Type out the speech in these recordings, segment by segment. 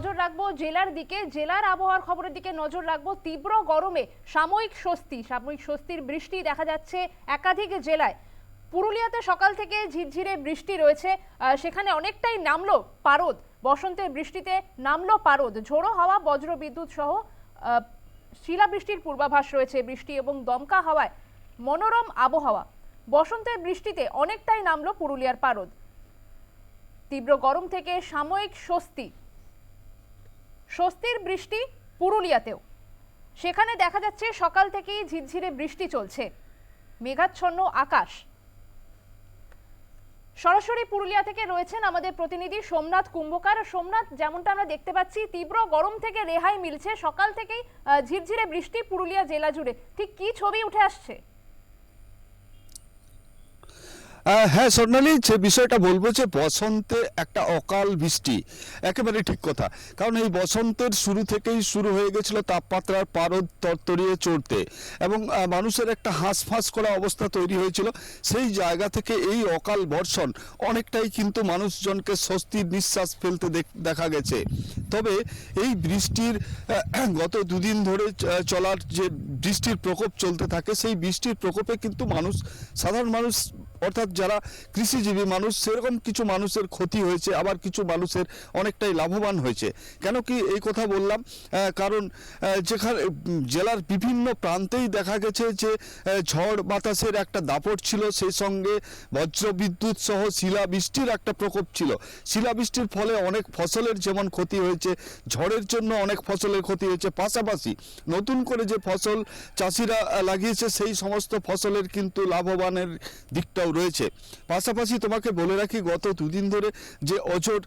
নজর রাখব জেলার দিকে, জেলার আবহাওয়ার খবরের দিকে নজর রাখব তীব্র গরমে। সাময়িক স্বস্তি, সাময়িক স্বস্তির বৃষ্টি দেখা যাচ্ছে একাধিক জেলায়। পুরুলিয়াতে সকাল থেকে ঝিরঝিরে বৃষ্টি রয়েছে সেখানে অনেকটাই নামলো পারদ। বসন্তের বৃষ্টিতে নামলো পারদ। ঝোড়ো হাওয়া বজ্র বিদ্যুৎ সহ শিলাবৃষ্টির পূর্বাভাস রয়েছে বৃষ্টি এবং দমকা হাওয়ায়। মনোরম আবহাওয়া। বসন্তের বৃষ্টিতে অনেকটাই নামলো পুরুলিয়ার পারদ। তীব্র গরম থেকে সাময়িক স্বস্তি। স্বস্তির বৃষ্টি পুরুলিয়াতেও। সেখানে দেখা যাচ্ছে সকাল থেকেই ঝিরঝিরে বৃষ্টি চলছে। মেঘাচ্ছন্ন আকাশ। সরাসরি পুরুলিয়া থেকে রয়েছেন আমাদের প্রতিনিধি সোমনাথ কুম্ভকার। সোমনাথ, যেমনটা আমরা দেখতে পাচ্ছি, তীব্র গরম থেকে রেহাই মিলছে। সকাল থেকেই ঝিরঝিরে বৃষ্টি পুরুলিয়া জেলা জুড়ে। ঠিক কি ছবি উঠে আসছে? হ্যাঁ স্বর্ণালী, যে বিষয়টা বলব যে বসন্তে একটা অকাল বৃষ্টি একেবারে ঠিক কথা। কারণ এই বসন্তের শুরু থেকেই শুরু হয়ে গেছিল তাপমাত্রার পারদ তরতরিয়ে চড়তে এবং মানুষের একটা হাঁসফাঁস করা অবস্থা তৈরি হয়েছিল। সেই জায়গা থেকে এই অকাল বর্ষণ অনেকটাই কিন্তু মানুষজনকে স্বস্তির নিঃশ্বাস ফেলতে দেখা গেছে। তবে এই বৃষ্টির গত দুদিন ধরে চলার যে বৃষ্টির প্রকোপ চলতে থাকে, সেই বৃষ্টির প্রকোপে কিন্তু মানুষ, সাধারণ মানুষ অর্থাৎ যারা কৃষিজীবী মানুষ, সেরকম কিছু মানুষের ক্ষতি হয়েছে, আবার কিছু মানুষের অনেকটাই লাভবান হয়েছে। কেন কি এই কথা বললাম? কারণ যেখানে, জেলার বিভিন্ন প্রান্তেই দেখা গেছে যে ঝড় বাতাসের একটা দাপট ছিল, সেই সঙ্গে বজ্র বিদ্যুৎ সহ শিলাবৃষ্টির একটা প্রকোপ ছিল। শিলাবৃষ্টির ফলে অনেক ফসলের যেমন ক্ষতি হয়েছে, ঝড়ের জন্য অনেক ফসলের ক্ষতি হয়েছে। পাশাপাশি নতুন করে যে ফসল চাষিরা লাগিয়েছে, সেই সমস্ত ফসলের কিন্তু লাভবানের দিকটাও রয়েছে। পাশাপাশি তোমাকে বলে রাখি, গত দুদিন ধরে যে অচট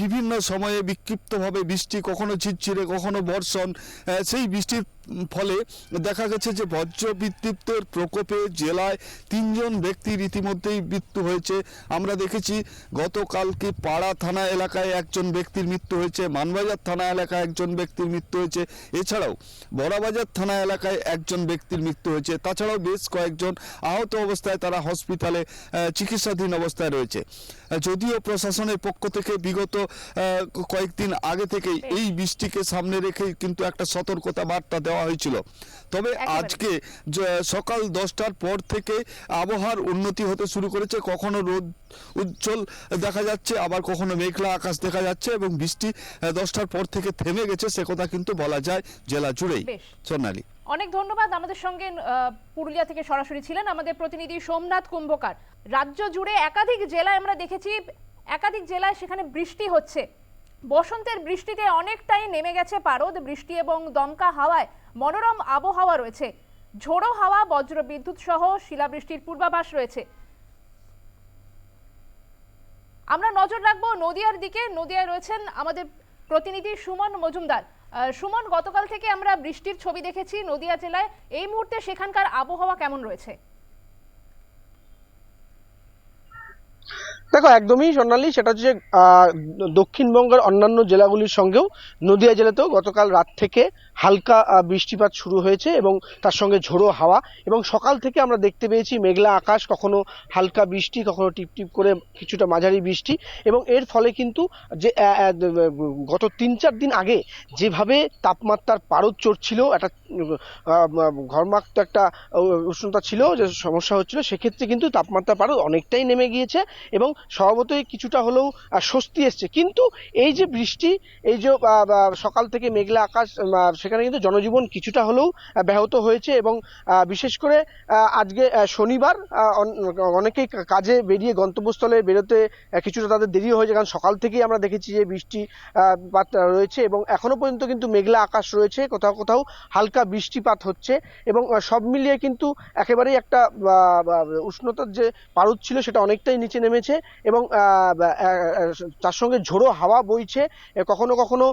বিভিন্ন সময়ে বিক্ষিপ্তভাবে বৃষ্টি, কখনো ছিটছিড়ে কখনো বর্ষণ সেই বৃষ্টির ফলে দেখা গেছে যে বজ্র বিদ্যুতের প্রকোপে জেলায় তিনজন ব্যক্তির ইতিমধ্যেই মৃত্যু হয়েছে। আমরা দেখেছি গতকালকে পাড়া থানা এলাকায় একজন ব্যক্তির মৃত্যু হয়েছে, মানবাজার থানা এলাকায় একজন ব্যক্তির মৃত্যু হয়েছে। এছাড়াও বড়াবাজার থানা এলাকায় একজন ব্যক্তির মৃত্যু হয়েছে। তাছাড়াও বেশ কয়েকজন আহত অবস্থায় তারা হসপিটালে চিকিৎসাধীন অবস্থায় রয়েছে। যদিও প্রশাসনের পক্ষ থেকে বিগত কয়েকদিন আগে থেকেই এই বৃষ্টিকে সামনে রেখে কিন্তু একটা সতর্কতা বার্তা দেওয়া হয়েছিল। তবে আজকে সকাল দশটার পর থেকে আবহাওয়ার উন্নতি হতে শুরু করেছে। কখনো রোদ উজ্জ্বল দেখা যাচ্ছে আবার কখনো মেঘলা আকাশ দেখা যাচ্ছে এবং বৃষ্টি দশটার পর থেকে থেমে গেছে সে কথা কিন্তু বলা যায় জেলা জুড়েই। সোনালী অনেক ধন্যবাদ আমাদের সঙ্গে পুরুলিয়া থেকে সরাসরি ছিলেন আমাদের প্রতিনিধি সোমনাথ কুম্ভকার। রাজ্য জুড়ে একাধিক জেলায় আমরা দেখেছি একাধিক জেলায় সেখানে বৃষ্টি হচ্ছে। বসন্তের বৃষ্টিতে অনেকটাই নেমে গেছে পারদ। বৃষ্টি এবং দমকা হাওয়ায় মনোরম আবহাওয়া রয়েছে। ঝোড়ো হাওয়া, বজ্র বিদ্যুৎ সহ শিলাবৃষ্টির পূর্বাভাস রয়েছে। আমরা নজর রাখব নদিয়ার দিকে। নদিয়ায় রয়েছেন আমাদের প্রতিনিধি সুমন মজুমদার। সুমন, গতকাল থেকে আমরা বৃষ্টির ছবি দেখেছি নদিয়া জেলায়। এই মুহূর্তে সেখানকার আবহাওয়া কেমন রয়েছে? দেখো, একদমই স্বর্ণালী সেটা হচ্ছে দক্ষিণবঙ্গের অন্যান্য জেলাগুলির সঙ্গেও নদিয়া জেলাতেও গতকাল রাত থেকে হালকা বৃষ্টিপাত শুরু হয়েছে এবং তার সঙ্গে ঝোড়ো হাওয়া এবং সকাল থেকে আমরা দেখতে পেয়েছি মেঘলা আকাশ, কখনো হালকা বৃষ্টি, কখনো টিপটিপ করে কিছুটা মাঝারি বৃষ্টি এবং এর ফলে কিন্তু যে গত তিন চার দিন আগে যেভাবে তাপমাত্রার পারদ চড়ছিল, একটা ঘর্মাক্ত একটা উষ্ণতা ছিল, যে সমস্যা হচ্ছিল, সেক্ষেত্রে কিন্তু তাপমাত্রা পারদ অনেকটাই নেমে গিয়েছে এবং স্বভাবতই কিছুটা হলেও স্বস্তি এসছে। কিন্তু এই যে বৃষ্টি, এই যে সকাল থেকে মেঘলা আকাশ সেখানে কিন্তু জনজীবন কিছুটা হলেও ব্যাহত হয়েছে এবং বিশেষ করে আজকে শনিবার অনেকেই কাজে বেরিয়ে গন্তব্যস্থলে বেরোতে কিছুটা তাদের দেরি হয়েছে কারণ সকাল থেকেই আমরা দেখেছি যে বৃষ্টি রয়েছে এবং এখনও পর্যন্ত কিন্তু মেঘলা আকাশ রয়েছে, কোথাও কোথাও হালকা বৃষ্টিপাত হচ্ছে এবং সব মিলিয়ে কিন্তু একেবারেই একটা উষ্ণতার যে পারদ ছিল সেটা অনেকটাই নিচে নেমেছে এবং তার সঙ্গে ঝোড়ো হাওয়া বইছে। কখনো কখনো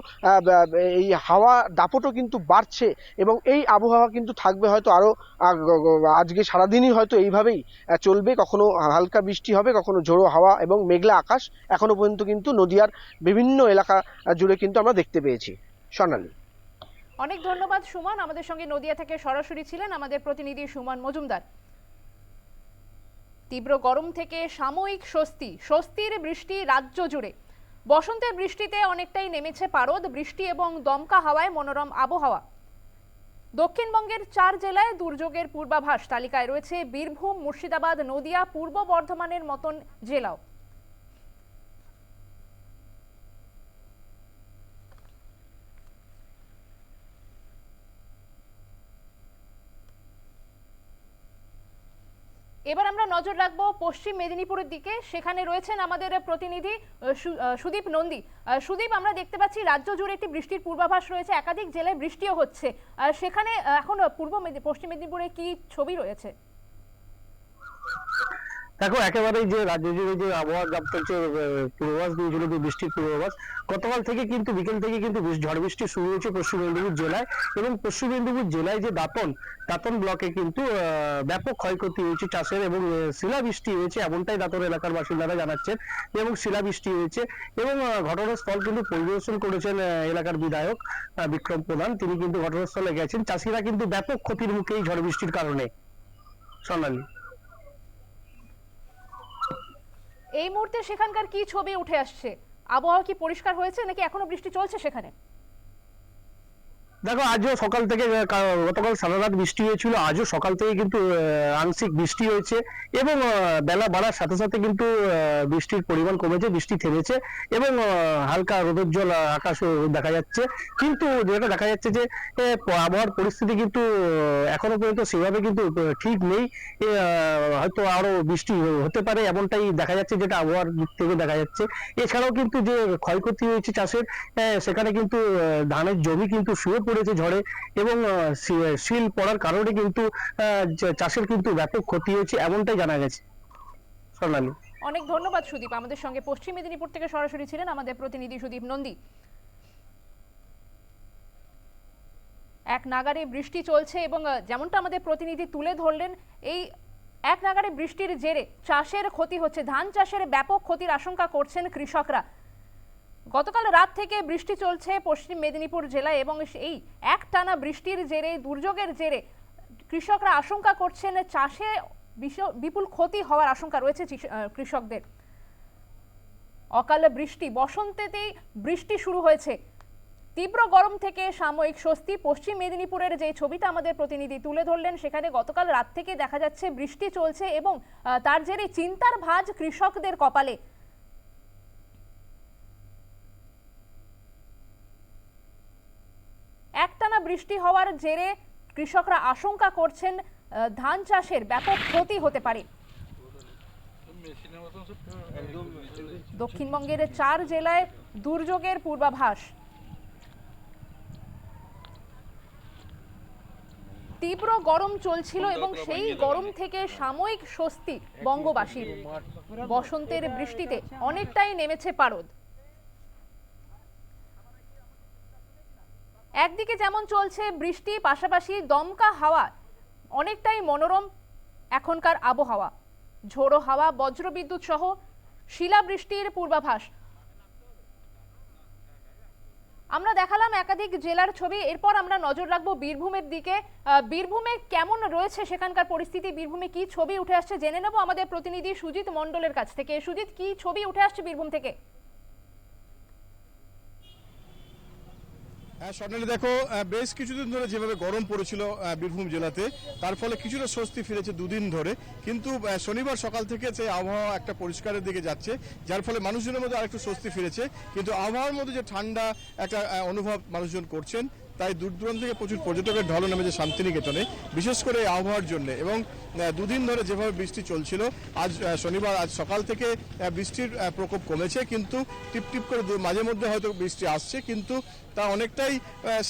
এই হাওয়া দাপটও কিন্তু বাড়ছে এবং এই আবহাওয়া কিন্তু থাকবে হয়তো আরও আহ, গ- গ- আজকে সারাদিনই হয়তো এইভাবেই চলবে। কখনো হালকা বৃষ্টি হবে কখনো ঝোড়ো হাওয়া এবং মেঘলা আকাশ। এখনও পর্যন্ত কিন্তু নদিয়ার বিভিন্ন এলাকা জুড়ে কিন্তু আমরা দেখতে পেয়েছি। স্বর্ণালী। অনেক ধন্যবাদ সুমন। আমাদের সঙ্গে নদিয়া থেকে সরাসরি ছিলেন আমাদের প্রতিনিধি সুমন মজুমদার। তীব্র গরম থেকে সাময়িক স্বস্তি। স্বস্তির বৃষ্টি রাজ্য জুড়ে। বসন্তের বৃষ্টিতে অনেকটাই নেমেছে পারদ। বৃষ্টি এবং দমকা হাওয়ায় মনোরম আবহাওয়া। দক্ষিণবঙ্গের চার জেলায় দুর্যোগের পূর্বাভাস। তালিকায় রয়েছে বীরভূম, মুর্শিদাবাদ, নদিয়া, পূর্ব বর্ধমানের মতন জেলাও। এবার আমরা নজর রাখব পশ্চিম মেদিনীপুরের দিকে। সেখানে রয়েছেন আমাদের প্রতিনিধি সুদীপ নন্দী। সুদীপ, আমরা দেখতে পাচ্ছি রাজ্য জুড়ে একটি বৃষ্টির পূর্বাভাস রয়েছে। একাধিক জেলায় বৃষ্টিও হচ্ছে। সেখানে এখন পূর্ব পশ্চিম মেদিনীপুরে কি ছবি রয়েছে? দেখো, একেবারেই যে রাজ্য জুড়ে যে আবহাওয়া দপ্তর যে পূর্বাভাস দিয়েছিল যে বৃষ্টির পূর্বাভাস, গতকাল থেকে কিন্তু, বিকেল থেকে কিন্তু ঝড় বৃষ্টি শুরু হয়েছে পশ্চিম মেদিনীপুর জেলায় এবং পশ্চিম মেদিনীপুর জেলায় যে দাতন দাতন ব্লকে কিন্তু ব্যাপক ক্ষয়ক্ষতি হয়েছে চাষের এবং শিলাবৃষ্টি হয়েছে এমনটাই দাতন এলাকার বাসিন্দারা জানাচ্ছেন এবং শিলাবৃষ্টি হয়েছে এবং ঘটনাস্থল কিন্তু পরিদর্শন করেছেন এলাকার বিধায়ক বিক্রম প্রধান। তিনি কিন্তু ঘটনাস্থলে গেছেন। চাষিরা কিন্তু ব্যাপক ক্ষতির মুখে এই ঝড় বৃষ্টির কারণে। সোনালী এই মুহূর্তে সেখানকার কি ছবি উঠে আসছে? আবহাওয়া কি পরিষ্কার হয়েছে নাকি এখনও বৃষ্টি চলছে সেখানে? দেখো আজও সকাল থেকে গতকাল সারা রাত বৃষ্টি হয়েছিল আজও সকাল থেকে কিন্তু আংশিক বৃষ্টি হয়েছে এবং বেলা বাড়ার সাথে সাথে কিন্তু বৃষ্টির পরিমাণ কমেছে বৃষ্টি থেমেছে এবং হালকা রোদোজ্জ্বল আহ, আকাশও দেখা যাচ্ছে। কিন্তু যেটা দেখা যাচ্ছে যে আবহাওয়ার পরিস্থিতি কিন্তু এখনও পর্যন্ত সেভাবে কিন্তু ঠিক নেই। হয়তো আরও বৃষ্টি হতে পারে এমনটাই দেখা যাচ্ছে যেটা আবহাওয়ার দিক থেকে দেখা যাচ্ছে। এছাড়াও কিন্তু যে ক্ষয়ক্ষতি হয়েছে চাষের সেখানে কিন্তু ধানের জমি কিন্তু শুয়ে পড়েছে ঝড়ে এবং শিল পড়ার কারণে কিন্তু চাষের কিন্তু ব্যাপক ক্ষতি হয়েছে এমনটাই জানা গেছে। সোনালী। অনেক ধন্যবাদ সুদীপ। আমাদের সঙ্গে পশ্চিম মেদিনীপুর থেকে সরাসরি ছিলেন আমাদের প্রতিনিধি সুদীপ নন্দী। এক নাগারে বৃষ্টি চলছে এবং যেমনটা আমাদের প্রতিনিধি তুলে ধরলেন, এই এক নাগারে বৃষ্টির জেরে চাষের ক্ষতি হচ্ছে, ধান চাষের ব্যাপক ক্ষতির আশঙ্কা করছেন কৃষকরা। গতকাল রাত থেকে বৃষ্টি চলছে পশ্চিম মেদিনীপুর জেলায় এবং এই একটানা বৃষ্টির জেরে, দুর্যোগের জেরে কৃষকরা আশঙ্কা করছেন চাষে বিপুল ক্ষতি হওয়ার আশঙ্কা রয়েছে কৃষকদের। অকালে বৃষ্টি, বসন্তেতেই বৃষ্টি শুরু হয়েছে। তীব্র গরম থেকে সাময়িক স্বস্তি, পশ্চিম মেদিনীপুরের যে ছবিটা আমাদের প্রতিনিধি তুলে ধরলেন, সেখানে গতকাল রাত থেকে দেখা যাচ্ছে বৃষ্টি চলছে এবং তার জেরে চিন্তার ভাঁজ কৃষকদের কপালে। বৃষ্টি হওয়ার জেরে কৃষকরা আশঙ্কা করছেন ধান চাষের ব্যাপক ক্ষতি হতে পারে। দক্ষিণবঙ্গের চার জেলায় দুর্যোগের পূর্বাভাস। তীব্র গরম চলছিল এবং সেই গরম থেকে সাময়িক স্বস্তি বঙ্গবাসীর। বসন্তের বৃষ্টিতে অনেকটাই নেমেছে পারদ। একদিকে যেমন চলছে বৃষ্টি, পাশাপাশি দমকা হাওয়া, অনেকটাই মনোরম এখনকার আবহাওয়া। ঝোড়ো হাওয়া, বজ্রবিদ্যুৎ সহ শিলাবৃষ্টির পূর্বাভাস। আমরা দেখালাম একাধিক জেলার ছবি, এরপর আমরা নজর রাখব বীরভূমের দিকে। বীরভূমে কেমন রয়েছে সেখানকার পরিস্থিতি? বীরভূমে কি ছবি উঠে আসছে? জেনে নেব আমাদের প্রতিনিধি সুজিত মণ্ডলের কাছ থেকে। সুজিত, কি ছবি উঠে আসছে বীরভূম থেকে? হ্যাঁ স্বর্ণালী, দেখো বেশ কিছুদিন ধরে যেভাবে গরম পড়েছিল বীরভূম জেলাতে, তার ফলে কিছুটা স্বস্তি ফিরেছে দুদিন ধরে। কিন্তু শনিবার সকাল থেকে সেই আবহাওয়া একটা পরিষ্কারের দিকে যাচ্ছে, যার ফলে মানুষজনের মধ্যে আরেকটু স্বস্তি ফিরেছে। কিন্তু আবহাওয়ার মধ্যে যে ঠান্ডা একটা অনুভব মানুষজন করছেন তাই দূর দূরান্ত থেকে প্রচুর পর্যটকের ঢল নেমেছে শান্তিনিকেতনে, বিশেষ করে এই আবহাওয়ার জন্য। এবং দুদিন ধরে যেভাবে বৃষ্টি চলছিল, আজ শনিবার, আজ সকাল থেকে বৃষ্টির প্রকোপ কমেছে, কিন্তু টিপ টিপ করে মাঝে মধ্যে হয়তো বৃষ্টি আসছে, কিন্তু তা অনেকটাই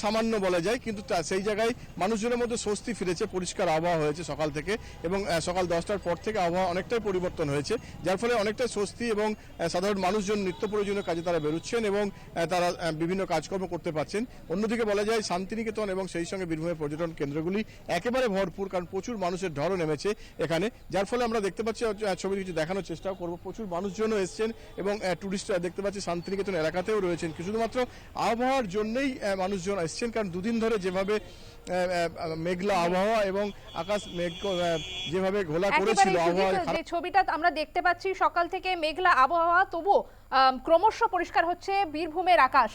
সামান্য বলা যায়, কিন্তু সেই জায়গায় মানুষজনের মধ্যে স্বস্তি ফিরেছে, পরিষ্কার আবহাওয়া হয়েছে সকাল থেকে, এবং সকাল দশটার পর থেকে আবহাওয়া অনেকটাই পরিবর্তন হয়েছে, যার ফলে অনেকটাই স্বস্তি এবং সাধারণ মানুষজন নিত্য প্রয়োজনীয় কাজে তারা বেরোচ্ছেন এবং তারা বিভিন্ন কাজকর্ম করতে পারছেন। অন্যদিকে বলা যায় যায় শান্তিনিকেতন এবং সেই সঙ্গে বীরভূমের পর্যটন কেন্দ্রগুলি একেবারে ভরপুর কারণ প্রচুর মানুষের ঢড়ও নেমেছে এখানে। যার ফলে আমরা দেখতে পাচ্ছি ছবি কিছু দেখানোর চেষ্টাও করব। প্রচুর মানুষজনও এসছেন এবং টুরিস্টরা দেখতে পাচ্ছি শান্তিনিকেতন এলাকাতেও রয়েছেন। শুধুমাত্র আবহাওয়ার জন্যই মানুষজন এসছেন কারণ দুদিন ধরে যেভাবে মেঘলা আবহাওয়া এবং আকাশ মেঘ যেভাবে ঘোলা করেছিল আবহাওয়া যে ছবিটা আমরা দেখতে পাচ্ছি সকাল থেকে মেঘলা আবহাওয়া তবু ক্রমশ পরিষ্কার হচ্ছে বীরভূমের আকাশ।